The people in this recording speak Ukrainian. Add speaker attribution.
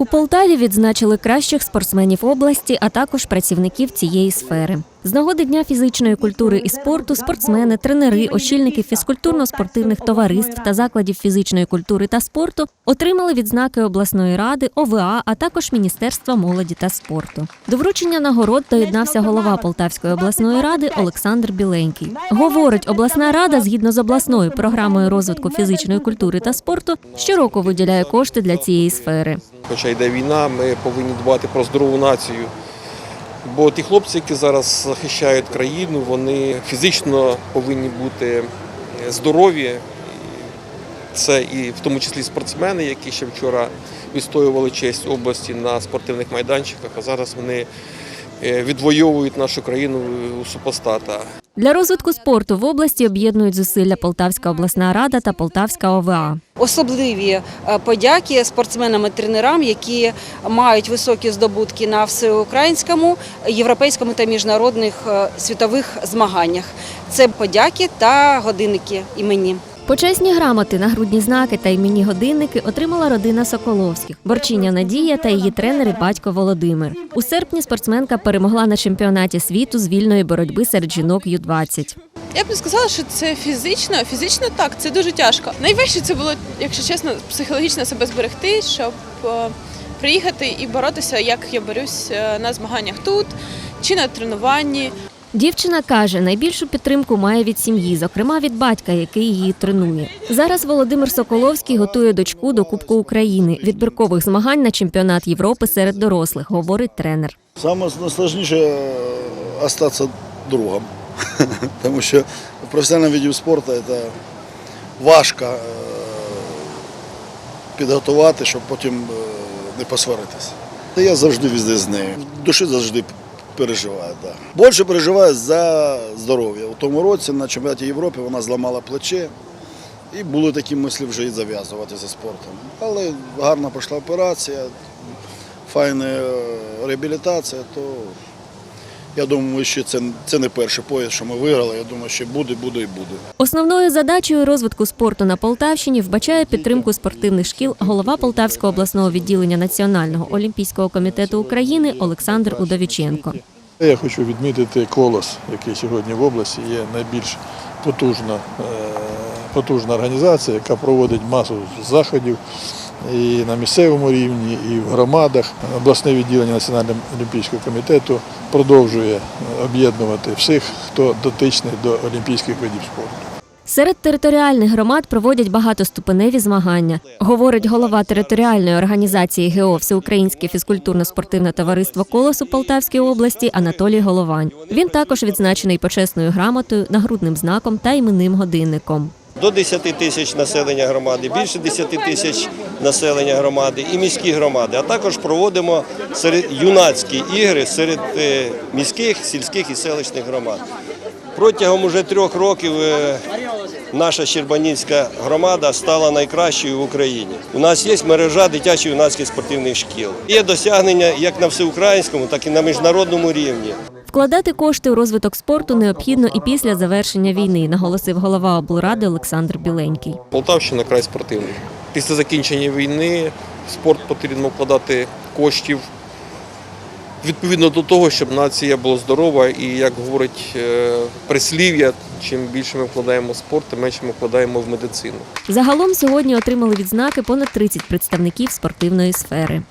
Speaker 1: У Полтаві відзначили кращих спортсменів області, а також працівників цієї сфери. З нагоди Дня фізичної культури і спорту спортсмени, тренери, очільники фізкультурно-спортивних товариств та закладів фізичної культури та спорту отримали відзнаки обласної ради, ОВА, а також Міністерства молоді та спорту. До вручення нагород доєднався голова Полтавської обласної ради Олександр Біленький. Говорить, обласна рада згідно з обласною програмою розвитку фізичної культури та спорту щороку виділяє кошти для цієї сфери.
Speaker 2: Хоча йде війна, ми повинні дбати про здорову націю. Бо ті хлопці, які зараз захищають країну, вони фізично повинні бути здорові. Це і в тому числі спортсмени, які ще вчора відстоювали честь області на спортивних майданчиках, а зараз вони е, відвоюють нашу країну у супостата.
Speaker 1: Для розвитку спорту в області об'єднують зусилля Полтавська обласна рада та Полтавська ОВА.
Speaker 3: Особливі е, подяки спортсменам і тренерам, які мають високі здобутки на всеукраїнському, європейському та міжнародних е, світових змаганнях. Це подяки та годинники імені.
Speaker 1: Почесні грамоти, нагрудні знаки та іменні годинники отримала родина Соколовських, борчиня Надія та її тренери батько Володимир. У серпні спортсменка перемогла на чемпіонаті світу з вільної боротьби серед жінок Ю-20.
Speaker 4: Я б не сказала, що це фізично. Фізично так, це дуже тяжко. Найважче це було, якщо чесно, психологічно себе зберегти, щоб е, приїхати і боротися, як я борюсь е, на змаганнях тут чи на тренуванні.
Speaker 1: Дівчина каже, найбільшу підтримку має від сім'ї, зокрема від батька, який її тренує. Зараз Володимир Соколовський готує дочку до Кубку України відбіркових змагань на чемпіонат Європи серед дорослих, говорить тренер.
Speaker 5: Саме найскладніше остатися другом. Тому що в професіональному виді спорту це важко е, підготувати, щоб потім е, не посваритися. Я завжди везде з нею. Душі завжди переживаю. Да. Більше переживаю за здоров'я. У тому році на чемпіонаті Європи вона зламала плече. І були такі мислі вже і зав'язувати за спортом. Але гарна пройшла операція, файна е, реабілітація, то я думаю, що це, це не перший пояс, що ми виграли. Я думаю, що буде, буде і буде.
Speaker 1: Основною задачею розвитку спорту на Полтавщині вбачає підтримку спортивних шкіл голова Полтавського обласного відділення Національного олімпійського комітету України Олександр Удовіченко.
Speaker 6: Я хочу відмітити колос, який сьогодні в області є найбільш потужна, е, потужна організація, яка проводить масу заходів і на місцевому рівні, і в громадах. Обласне відділення Національного олімпійського комітету продовжує е, об'єднувати всіх, хто дотичний до олімпійських видів спорту.
Speaker 1: Серед територіальних громад проводять багатоступеневі змагання, говорить голова територіальної організації ГЕО Всеукраїнське фізкультурно-спортивне товариство «Колос» у Полтавській області Анатолій Головань. Він також відзначений почесною грамотою, нагрудним знаком та іменним годинником.
Speaker 7: до 10 тисяч населення громади, більше 10 тисяч населення громади і міські громади. А також проводимо серед юнацькі ігри серед е, міських, сільських і селищних громад. Протягом уже трьох років е, наша Щербанівська громада стала найкращою в Україні. У нас є мережа дитячо-юнацьких спортивних шкіл. Є досягнення як на всеукраїнському, так і на міжнародному рівні.
Speaker 1: Вкладати кошти у розвиток спорту необхідно і після завершення війни, наголосив голова облради Олександр Біленький.
Speaker 2: Полтавщина край спортивний. Після закінчення війни в спорт потрібно вкладати коштів відповідно до того, щоб нація була здорова. І як говорить е, прислів'я, чим більше ми вкладаємо в спорт, тим менше ми вкладаємо в медицину.
Speaker 1: Загалом сьогодні отримали відзнаки понад 30 представників спортивної сфери.